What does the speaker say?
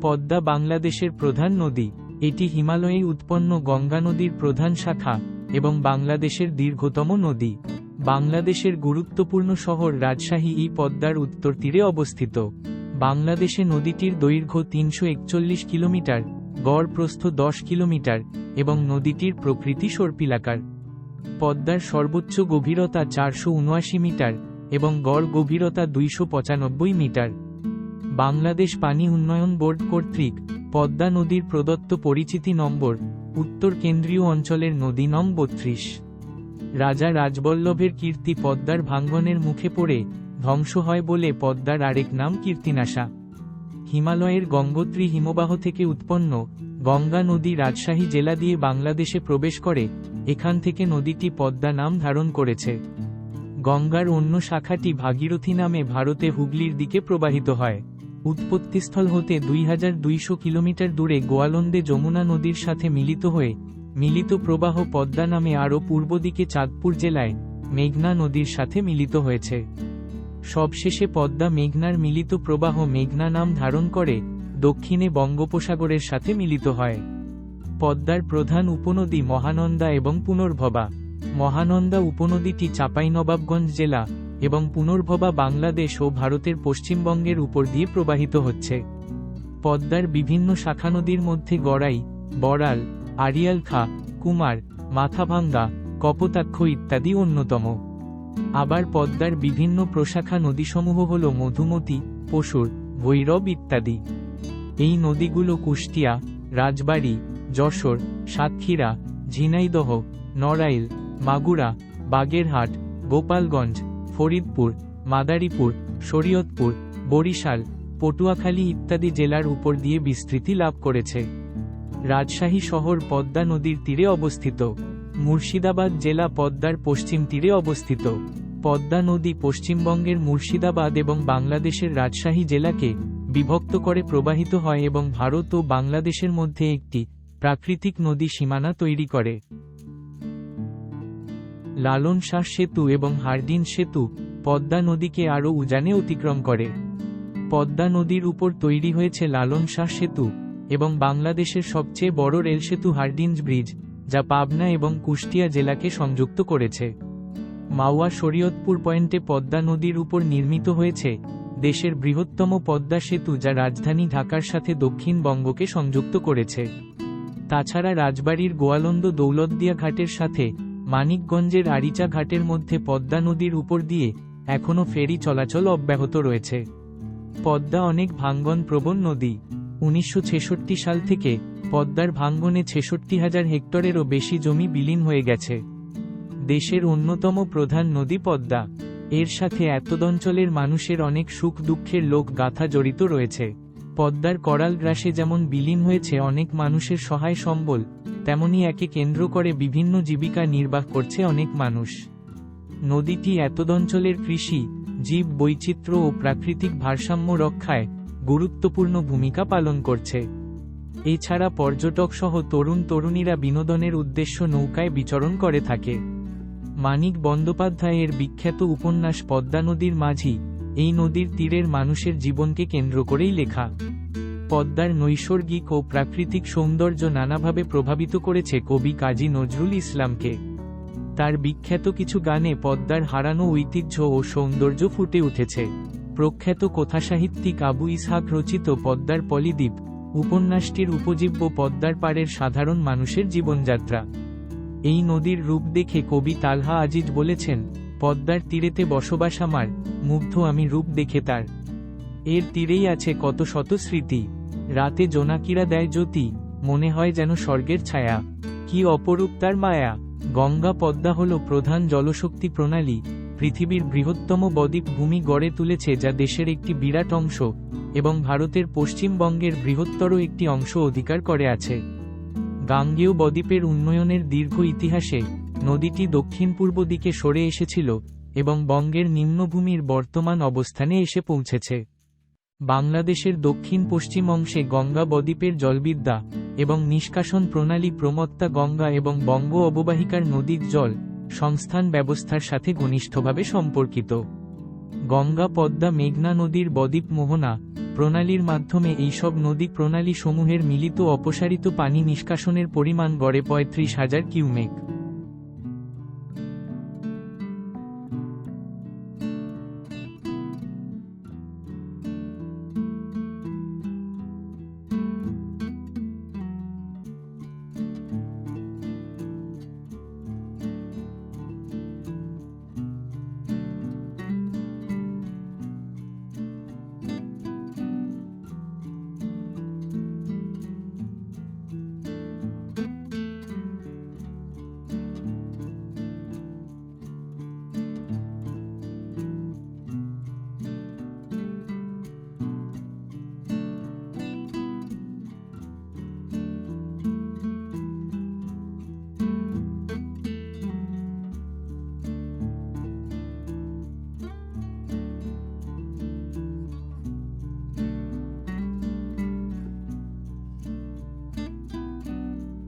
পদ্মা বাংলাদেশের প্রধান নদী, এটি হিমালয়ে উৎপন্ন গঙ্গা নদীর প্রধান শাখা, এবং বাংলাদেশের দীর্ঘতম নদী। বাংলাদেশের গুরুত্বপূর্ণ শহর রাজশাহী এই পদ্মার উত্তর তীরে অবস্থিত। বাংলাদেশে নদীটির দৈর্ঘ্য তিনশো একচল্লিশ কিলোমিটার গড় প্রস্থ দশ কিলোমিটার, এবং নদীটির প্রকৃতি সর্পিলাকার। পদ্মার সর্বোচ্চ গভীরতা চারশো উনআশি মিটার, এবং গড় গভীরতা দুইশো পঁচানব্বই মিটার। বাংলাদেশ পানি উন্নয়ন বোর্ড কর্তৃক পদ্মা নদীর প্রদত্ত পরিচিতি নম্বর, উত্তর কেন্দ্রীয় অঞ্চলের নদী নম বত্রিশ। রাজা রাজবল্লভের কীর্তি পদ্মার ভাঙ্গনের মুখে পড়ে ধ্বংস হয় বলে পদ্মার আরেক নাম কীর্তিনাশা। হিমালয়ের গঙ্গোত্রী হিমবাহ থেকে উৎপন্ন গঙ্গা নদী রাজশাহী জেলা দিয়ে বাংলাদেশে প্রবেশ করে, এখান থেকে নদীটি পদ্মা নাম ধারণ করেছে। গঙ্গার অন্য শাখাটি ভাগীরথী নামে ভারতে হুগলির দিকে প্রবাহিত হয়। উৎপত্তিস্থল হতে দুই হাজার দুইশো কিলোমিটার দূরে গোয়ালন্দে যমুনা নদীর সাথে মিলিত হয়ে, মিলিত প্রবাহ পদ্মা নামে আরও পূর্ব দিকে চাঁদপুর জেলায় মেঘনা নদীর সাথে মিলিত হয়েছে। সবশেষে পদ্মা মেঘনার মিলিত প্রবাহ মেঘনা নাম ধারণ করে, দক্ষিণে বঙ্গোপসাগরের সাথে মিলিত হয়। পদ্মার প্রধান উপনদী মহানন্দা এবং পুনর্ভবা। মহানন্দা উপনদীটি চাঁপাইনবাবগঞ্জ জেলা এবং পুনর্ভবা বাংলাদেশ ও ভারতের পশ্চিমবঙ্গের উপর দিয়ে প্রবাহিত হচ্ছে। পদ্মার বিভিন্ন শাখা নদীর মধ্যে গড়াই, বড়াল, আড়িয়াল খা, কুমার, মাথাভাঙ্গা, কপোতাক্ষ ইত্যাদি অন্যতম। আবার পদ্মার বিভিন্ন প্রশাখা নদীসমূহ হল মধুমতি, পশুর, ভৈরব ইত্যাদি। এই নদীগুলো কুষ্টিয়া, রাজবাড়ী, যশোর, সাতক্ষীরা, ঝিনাইদহ, নড়াইল, মাগুরা, বাগেরহাট, গোপালগঞ্জ ফরিদপুর, মাদারীপুর, শরীয়তপুর, বরিশাল, পটুয়াখালী ইত্যাদি জেলার উপর দিয়ে বিস্তৃতি লাভ করেছে। রাজশাহী শহর পদ্মা নদীর তীরে অবস্থিত। মুর্শিদাবাদ জেলা পদ্মার পশ্চিম তীরে অবস্থিত। পদ্মা নদী পশ্চিমবঙ্গের মুর্শিদাবাদ এবং বাংলাদেশের রাজশাহী জেলাকে বিভক্ত করে প্রবাহিত হয় এবং ভারত ও বাংলাদেশের মধ্যে একটি প্রাকৃতিক নদী সীমানা তৈরি করে। লালন শাহ সেতু এবং হার্ডিন সেতু পদ্মা নদীকে আরও উজানে অতিক্রম করে। পদ্মা নদীর উপর তৈরি হয়েছে লালন শাহ সেতু এবং বাংলাদেশের সবচেয়ে বড় রেল সেতু হার্ডিঞ্জ ব্রিজ, যা পাবনা এবং কুষ্টিয়া জেলাকে সংযুক্ত করেছে। মাওয়া শরীয়তপুর পয়েন্টে পদ্মা নদীর উপর নির্মিত হয়েছে দেশের বৃহত্তম পদ্মা সেতু যা রাজধানী ঢাকার সাথে দক্ষিণবঙ্গকে সংযুক্ত করেছে। তাছাড়া রাজবাড়ির গোয়ালন্দ দৌলতদিয়া ঘাটের সাথে মানিকগঞ্জের আরিচা ঘাটের মধ্যে পদ্মা নদীর উপর দিয়ে এখনও ফেরি চলাচল অব্যাহত রয়েছে। পদ্মা অনেক ভাঙ্গন প্রবণ নদী। উনিশশো ছেষট্টি সাল থেকে পদ্মার ভাঙ্গনে ছেষট্টি হাজার হেক্টরেরও বেশি জমি বিলীন হয়ে গেছে। দেশের অন্যতম প্রধান নদী পদ্মা। এর সাথে এতদঞ্চলের মানুষের অনেক সুখ দুঃখের লোক গাথা জড়িত রয়েছে। পদ্মার করাল গ্রাসে যেমন বিলীন হয়েছে অনেক মানুষের সহায় সম্বল, তেমনি একে কেন্দ্র করে বিভিন্ন জীবিকা নির্বাহ করছে অনেক মানুষ। নদীটি এতদঞ্চলের কৃষি, জীব বৈচিত্র্য ও প্রাকৃতিক ভারসাম্য রক্ষায় গুরুত্বপূর্ণ ভূমিকা পালন করছে। এছাড়া পর্যটক সহ তরুণ তরুণীরা বিনোদনের উদ্দেশ্য নৌকায় বিচরণ করে থাকে। মানিক বন্দ্যোপাধ্যায়ের বিখ্যাত উপন্যাস পদ্মা নদীর মাঝি এই নদীর তীরের মানুষের জীবনকে কেন্দ্র করেই লেখা। পদ্মার নৈসর্গিক ও প্রাকৃতিক সৌন্দর্য নানাভাবে প্রভাবিত করেছে কবি কাজী নজরুল ইসলামকে। তার বিখ্যাত কিছু গানে পদ্মার হারানো ঐতিহ্য ও সৌন্দর্য ফুটে উঠেছে। প্রখ্যাত কথাসাহিত্যিক আবু ইসহাক রচিত পদ্মার পলিদ্বীপ, উপন্যাসটির উপজীব্য পদ্মার পাড়ের সাধারণ মানুষের জীবনযাত্রা। এই নদীর রূপ দেখে কবি তালহা আজিজ বলেছেন পদ্মার তীরেতে বসবাস আমার, মুগ্ধ আমি রূপ দেখে তার। এর তীরেই আছে কত শত স্মৃতি। রাতে জোনাকিরা দেয় জ্যোতি, মনে হয় যেন স্বর্গের ছায়া। কি অপরূপ তার মায়া। গঙ্গা পদ্মা হল প্রধান জলশক্তি প্রণালী। পৃথিবীর বৃহত্তম বদ্বীপ ভূমি গড়ে তুলেছে যা দেশের একটি বিরাট অংশ এবং ভারতের পশ্চিমবঙ্গের বৃহত্তর একটি অংশ অধিকার করে আছে। গাঙ্গেয় বদ্বীপের উন্নয়নের দীর্ঘ ইতিহাসে নদীটি দক্ষিণ পূর্ব দিকে সরে এসেছিল এবং বঙ্গের নিম্নভূমির বর্তমান অবস্থানে এসে পৌঁছেছে। বাংলাদেশের দক্ষিণ পশ্চিম অংশে গঙ্গা বদ্বীপের জলবিদ্যা এবং নিষ্কাশন প্রণালী প্রমত্তা গঙ্গা এবং বঙ্গ অববাহিকার নদীর জল সংস্থান ব্যবস্থার সাথে ঘনিষ্ঠভাবে সম্পর্কিত। গঙ্গা, পদ্মা, মেঘনা নদীর বদ্বীপ মোহনা প্রণালীর মাধ্যমে এইসব নদী প্রণালী সমূহের মিলিত অপসারিত পানি নিষ্কাশনের পরিমাণ গড়ে পঁয়ত্রিশ হাজার কিউমেক।